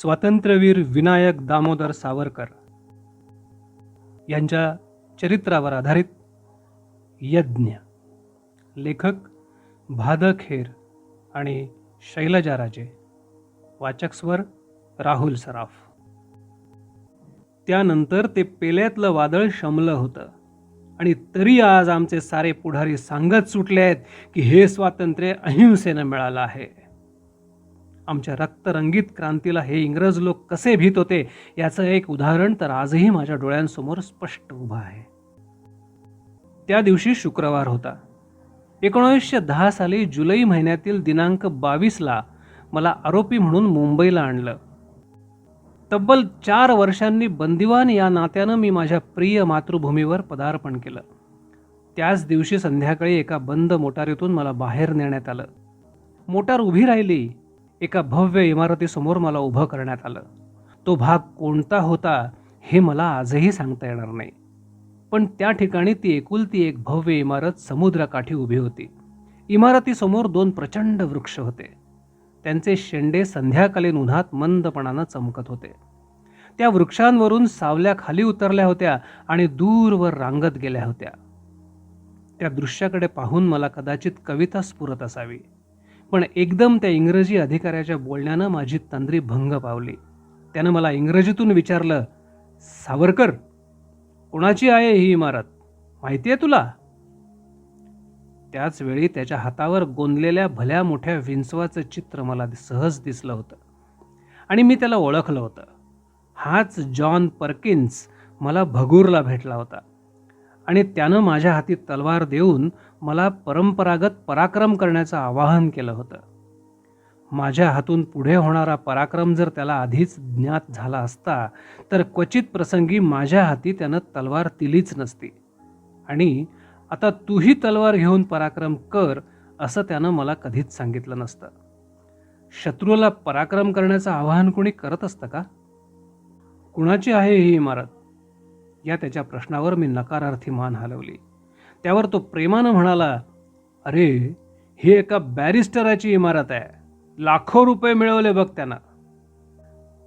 स्वातंत्र्यवीर विनायक दामोदर सावरकर यांच्या चरित्रावर आधारित यज्ञ. लेखक भादखेर आणि शैलजा राजे वाचक स्वर राहुल सराफ. त्यानंतर ते पेल्यातलं वादळ शमलं होतं. आणि तरी आज आमचे सारे पुढारी सांगत सुटले आहेत की हे स्वातंत्र्य अहिंसेनं मिळालं आहे. आमच्या रक्तरंगीत क्रांतीला हे इंग्रज लोक कसे भीत होते याचं एक उदाहरण तर आजही माझ्या डोळ्यांसमोर स्पष्ट उभं आहे. त्या दिवशी शुक्रवार होता. एकोणीसशे दहा साली जुलै महिन्यातील दिनांक बावीसला मला आरोपी म्हणून मुंबईला आणलं. तब्बल चार वर्षांनी बंदिवान या नात्यानं मी माझ्या प्रिय मातृभूमीवर पदार्पण केलं. त्याच दिवशी संध्याकाळी एका बंद मोटारीतून मला बाहेर नेण्यात आलं. मोटार उभी राहिली एका भव्य इमारतीसमोर मला उभं करण्यात आलं. तो भाग कोणता होता हे मला आजही सांगता येणार नाही. पण त्या ठिकाणी ती एकुलती एक भव्य इमारत समुद्रकाठी उभी होती. इमारतीसमोर दोन प्रचंड वृक्ष होते. त्यांचे शेंडे संध्याकालीन उन्हात मंदपणानं चमकत होते. त्या वृक्षांवरून सावल्या खाली उतरल्या होत्या आणि दूरवर रांगत गेल्या होत्या. त्या दृश्याकडे पाहून मला कदाचित कविता स्फुरत असावी. पण एकदम त्या इंग्रजी अधिकाऱ्याच्या बोलण्यानं माझी तंद्री भंग पावली. त्यानं मला इंग्रजीतून विचारलं सावरकर कोणाची आहे ही इमारत? माहिती आहे तुला? त्याच वेळी त्याच्या हातावर गोंदलेल्या भल्या मोठ्या विंचवाचं चित्र मला सहज दिसलं होतं. आणि मी त्याला ओळखलं होतं. हाच जॉन पर्किन्स मला भगूरला भेटला होता. आणि त्यानं माझ्या हाती तलवार देऊन मला परंपरागत पराक्रम करण्याचं आवाहन केलं होतं. माझ्या हातून पुढे होणारा पराक्रम जर त्याला आधीच ज्ञात झाला असता तर क्वचित प्रसंगी माझ्या हाती त्यानं तलवार दिलीच नसती. आणि आता तूही तलवार घेऊन पराक्रम कर असं त्यानं मला कधीच सांगितलं नसतं. शत्रूला पराक्रम करण्याचं आवाहन कोणी करत असतं का? कुणाची आहे ही इमारत? या त्याच्या प्रश्नावर मी नकारार्थी मान हलवली. त्यावर तो प्रेमानं म्हणाला अरे ही एका बॅरिस्टराची इमारत आहे. लाखो रुपये मिळवले बघ त्यांना.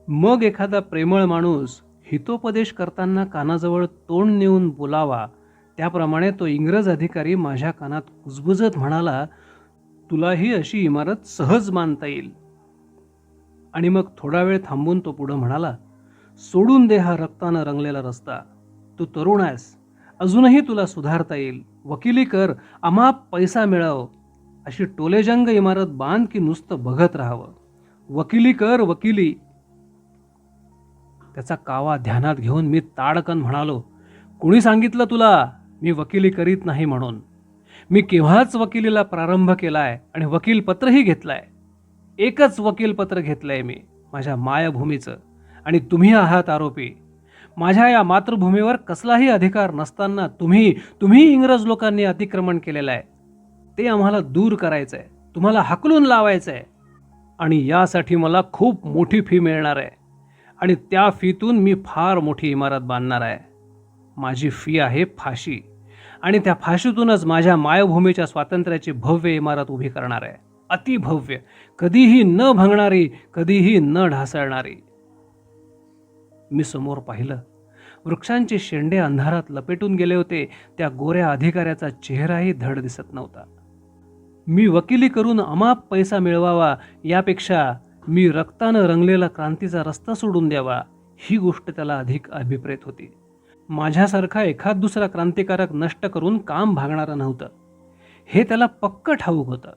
मग एखादा प्रेमळ माणूस हितोपदेश करताना कानाजवळ तोंड नेऊन बोलावा त्याप्रमाणे तो इंग्रज अधिकारी माझ्या कानात कुजबुजत म्हणाला तुलाही अशी इमारत सहज मानता येईल. आणि मग थोडा वेळ थांबून तो पुढं म्हणाला सोडून दे हा रक्तानं रंगलेला रस्ता. तू तरुण आहेस. अजूनही तुला सुधारता येईल. वकिली कर अमाप पैसा मिळव. अशी टोलेजंग इमारत बांध की नुसतं बघत राहावं. वकिली कर वकिली. त्याचा कावा ध्यानात घेऊन मी ताडकन म्हणालो कुणी सांगितलं तुला? मी वकिली करीत नाही म्हणून. मी केव्हाच वकिलीला प्रारंभ केलाय आणि वकील पत्रही आहे एकच वकील पत्र घेतलंय मी माझ्या मायभूमीचं. आणि तुम्ही आहात आरोपी. माझ्या या मातृभूमीवर कसलाही अधिकार नसताना तुम्ही तुम्ही इंग्रज लोकांनी अतिक्रमण केलेलं आहे. ते आम्हाला दूर करायचं आहे तुम्हाला हकलून लावायचं आहे आणि यासाठी मला खूप मोठी फी मिळणार आहे. आणि त्या फीतून मी फार मोठी इमारत बांधणार आहे. माझी फी आहे फाशी. आणि त्या फाशीतूनच माझ्या मायभूमीच्या स्वातंत्र्याची भव्य इमारत उभी करणार आहे. अतिभव्य. कधीही न भंगणारी कधीही न ढासळणारी. मी समोर पाहिलं. वृक्षांचे शेंडे अंधारात लपेटून गेले होते. त्या गोऱ्या अधिकाऱ्याचा चेहराही धड दिसत नव्हता. मी वकिली करून अमाप पैसा मिळवावा यापेक्षा मी रक्तानं रंगलेला क्रांतीचा रस्ता सोडून द्यावा ही गोष्ट त्याला अधिक अभिप्रेत होती. माझ्यासारखा एखाद दुसरा क्रांतिकारक नष्ट करून काम भागणारं नव्हतं. हे त्याला पक्क ठाऊक होतं.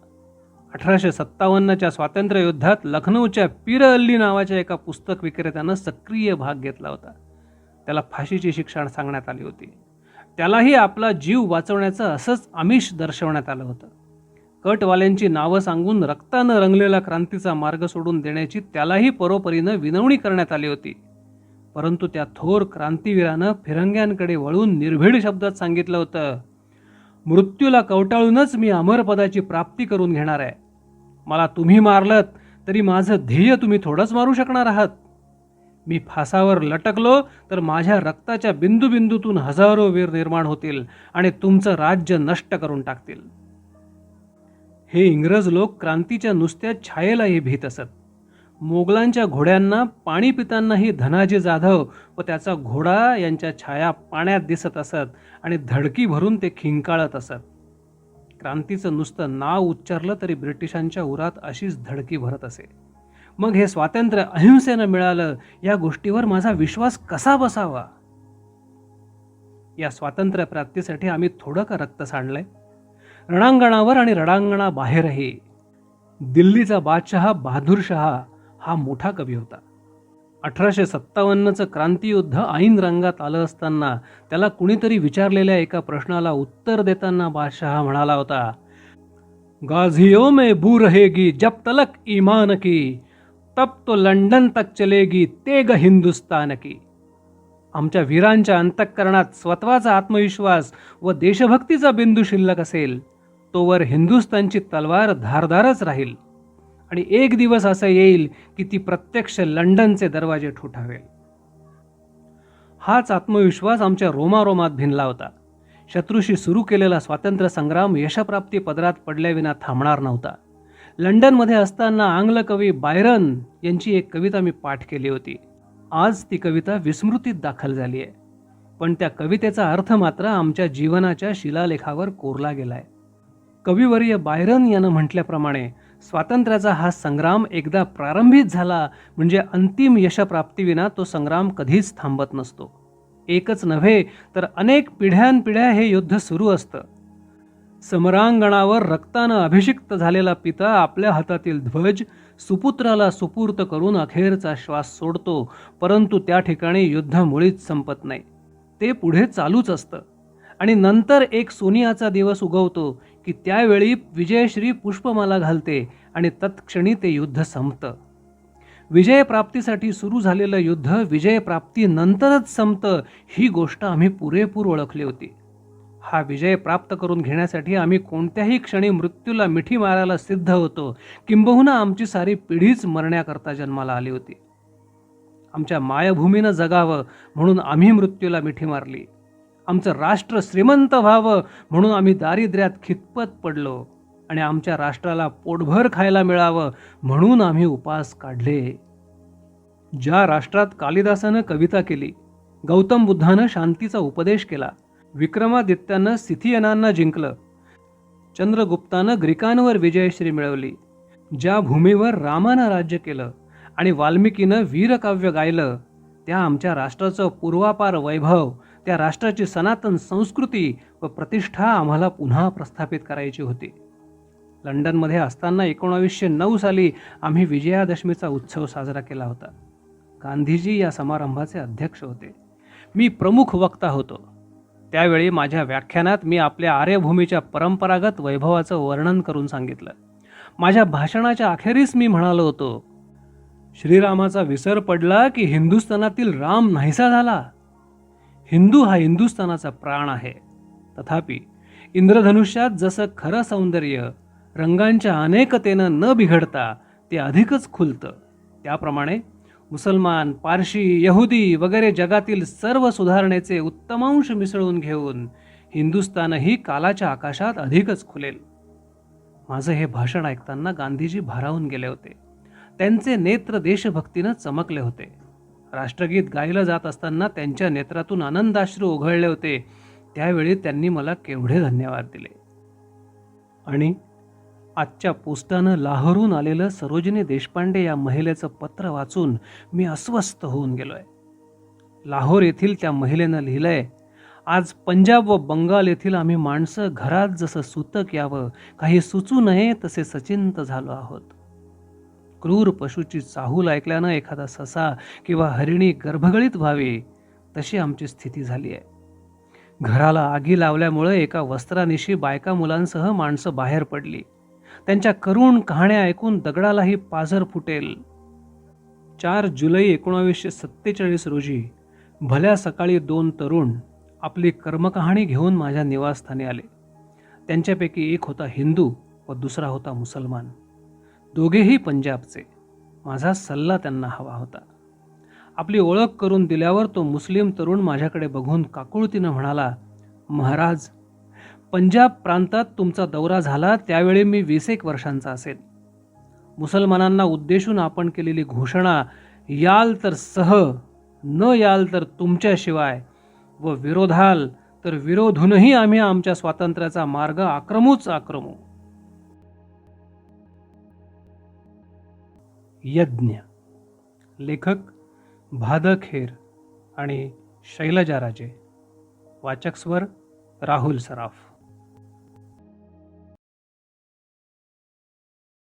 अठराशे सत्तावन्नच्या स्वातंत्र्ययुद्धात लखनौच्या पीर अल्ली नावाच्या एका पुस्तक विक्रेत्यानं सक्रिय भाग घेतला होता. त्याला फाशीची शिक्षा सांगण्यात आली होती. त्यालाही आपला जीव वाचवण्याचं असंच आमिष दर्शवण्यात आलं होतं. कटवाल्यांची नावं सांगून रक्तानं रंगलेला क्रांतीचा मार्ग सोडून देण्याची त्यालाही परोपरीनं विनवणी करण्यात आली होती. परंतु त्या थोर क्रांतीवीरानं फिरंग्यांकडे वळून निर्भीड शब्दात सांगितलं होतं मृत्यूला कवटाळूनच मी अमरपदाची प्राप्ती करून घेणार आहे. मला तुम्ही मारलत तरी माझं ध्येय तुम्ही थोडंच मारू शकणार आहात. मी फासावर लटकलो तर माझ्या रक्ताच्या बिंदूबिंदूतून हजारो वीर निर्माण होतील आणि तुमचं राज्य नष्ट करून टाकतील. हे इंग्रज लोक क्रांतीच्या नुसत्या छायेलाही भीत असत. मोगलांच्या घोड्यांना पाणी पितानाही धनाजी जाधव व त्याचा घोडा यांच्या छाया पाण्यात दिसत असत आणि धडकी भरून ते खिंकाळत असत. क्रांतीचं नुसतं नाव उच्चारलं तरी ब्रिटिशांच्या उरात अशीच धडकी भरत असे. मग हे स्वातंत्र्य अहिंसेनं मिळालं या गोष्टीवर माझा विश्वास कसा बसावा? या स्वातंत्र्य प्राप्तीसाठी आम्ही थोडं का रक्त सांडलंय. रणांगणावर आणि रणांगणाबाहेरही. दिल्लीचा बादशहा बहादूरशहा हा मोठा कवी होता. अठराशे सत्तावन्नचं क्रांतियुद्ध ऐन रंगात आलं असताना त्याला कुणीतरी विचारलेल्या एका प्रश्नाला उत्तर देताना बादशहा म्हणाला होता गाझियो में बू रहेगी जब तलक ईमान की तब तो लंडन तक चलेगी तेग हिंदुस्तान की. आमच्या वीरांच्या अंतःकरणात स्वतःचा आत्मविश्वास व देशभक्तीचा बिंदू शिल्लक असेल तोवर हिंदुस्तानची तलवार धारदारच राहील. आणि एक दिवस असं येईल की ती प्रत्यक्ष लंडनचे दरवाजे ठोठावेल. हाच आत्मविश्वास आमच्या रोमारोमात भिनला होता. शत्रूशी सुरू केलेला स्वातंत्र्य संग्राम यशप्राप्ती पदरात पडल्याविना थांबणार नव्हता. लंडनमध्ये असताना आंग्ल कवी बायरन यांची एक कविता मी पाठ केली होती. आज ती कविता विस्मृतीत दाखल झाली आहे पण त्या कवितेचा अर्थ मात्र आमच्या जीवनाच्या शिलालेखावर कोरला गेलाय. कविवर्य बायरन यानं म्हटल्याप्रमाणे स्वातंत्र्याचा हा संग्राम एकदा प्रारंभित झाला म्हणजे अंतिम यशप्राप्तीविना तो संग्राम कधीच थांबत नसतो. एकच नव्हे तर अनेक पिढ्यानपिढ्या हे युद्ध सुरू असतं. समरांगणावर रक्तानं अभिषिक्त झालेला पिता आपल्या हातातील ध्वज सुपुत्राला सुपूर्त करून अखेरचा श्वास सोडतो परंतु त्या ठिकाणी युद्ध मुळीच संपत नाही. ते पुढे चालूच असतं. आणि नंतर एक सोनियाचा दिवस उगवतो की त्यावेळी विजयश्री पुष्पमाला घालते आणि तत्क्षणी ते युद्ध संपतं. विजयप्राप्तीसाठी सुरू झालेलं युद्ध विजयप्राप्तीनंतरच संपतं ही गोष्ट आम्ही पुरेपूर ओळखली होती. हा विजय प्राप्त करून घेण्यासाठी आम्ही कोणत्याही क्षणी मृत्यूला मिठी मारायला सिद्ध होतो. किंबहुना आमची सारी पिढीच मरण्याकरता जन्माला आली होती. आमच्या मायभूमीनं जगावं म्हणून आम्ही मृत्यूला मिठी मारली. आमचं राष्ट्र श्रीमंत व्हावं म्हणून आम्ही दारिद्र्यात खितपत पडलो आणि आमच्या राष्ट्राला पोटभर खायला मिळावं म्हणून आम्ही उपास काढले. ज्या राष्ट्रात कालिदासानं कविता केली गौतम बुद्धानं शांतीचा उपदेश केला विक्रमादित्यानं सिथियनांना जिंकलं चंद्रगुप्तानं ग्रीकांवर विजयश्री मिळवली ज्या भूमीवर रामानं राज्य केलं आणि वाल्मिकीनं वीरकाव्य गायलं त्या आमच्या राष्ट्राचं पूर्वापार वैभव त्या राष्ट्राची सनातन संस्कृती व प्रतिष्ठा आम्हाला पुन्हा प्रस्थापित करायची होती. लंडनमध्ये असताना एकोणावीसशे नऊ साली आम्ही विजयादशमीचा उत्सव साजरा केला होता. गांधीजी या समारंभाचे अध्यक्ष होते. मी प्रमुख वक्ता होतो. त्यावेळी माझ्या व्याख्यानात मी आपल्या आर्यभूमीच्या परंपरागत वैभवाचं वर्णन करून सांगितलं. माझ्या भाषणाच्या अखेरीस मी म्हणालो होतो श्रीरामाचा विसर पडला की हिंदुस्थानातील राम नाहीसा झाला. हिंदू हा हिंदुस्थानाचा प्राण आहे. तथापि इंद्रधनुष्यात जसं खरं सौंदर्य रंगांच्या अनेकतेनं न बिघडता ते अधिकच खुलतं. त्याप्रमाणे मुसलमान पारशी यहुदी वगैरे जगातील सर्व सुधारणेचे उत्तमांश मिसळून घेऊन हिंदुस्थानही कालाच्या आकाशात अधिकच खुलेल. माझं हे भाषण ऐकताना गांधीजी भारावून गेले होते. त्यांचे नेत्र देशभक्तीनं चमकले होते. राष्ट्रगीत गायलं जात असताना त्यांच्या नेत्रातून आनंदाश्रू ओघळले होते. त्यावेळी त्यांनी मला केवढे धन्यवाद दिले. आणि आजच्या पोस्टानं लाहोरून आलेलं सरोजिनी देशपांडे या महिलेचं पत्र वाचून मी अस्वस्थ होऊन गेलोय. लाहोर येथील त्या महिलेनं लिहिलंय आज पंजाब व बंगाल येथील आम्ही माणसं घरात जसं सुतक यावं काही सुचू नये तसे सचिंत झालो आहोत. क्रूर पशुची चाहूल ऐकल्यानं एखादा ससा किंवा हरिणी गर्भगळीत व्हावी तशी आमची स्थिती झाली आहे. घराला आगी लावल्यामुळं एका वस्त्रानिशी बायका मुलांसह माणसं बाहेर पडली. त्यांच्या करुण कहाण्या ऐकून दगडालाही पाझर फुटेल. चार जुलै एकोणावीसशे सत्तेचाळीस रोजी भल्या सकाळी दोन तरुण आपली कर्मकहाणी घेऊन माझ्या निवासस्थानी आले. त्यांच्यापैकी एक होता हिंदू व दुसरा होता मुसलमान. दोघेही पंजाबचे. माझा सल्ला त्यांना हवा होता. आपली ओळख करून दिल्यावर तो मुस्लिम तरुण माझ्याकडे बघून काकुळतीनं म्हणाला महाराज पंजाब प्रांतात तुमचा दौरा झाला त्यावेळी मी वीस एक वर्षांचा असेल. मुसलमानांना उद्देशून आपण केलेली घोषणा याल तर सह न याल तर तुमच्याशिवाय व विरोधाल तर विरोधूनही आम्ही आमच्या स्वातंत्र्याचा मार्ग आक्रमूच आक्रमू. यज्ञ. लेखक भादखेर आणि शैलजा राजे. वाचक स्वर राहुल सराफ.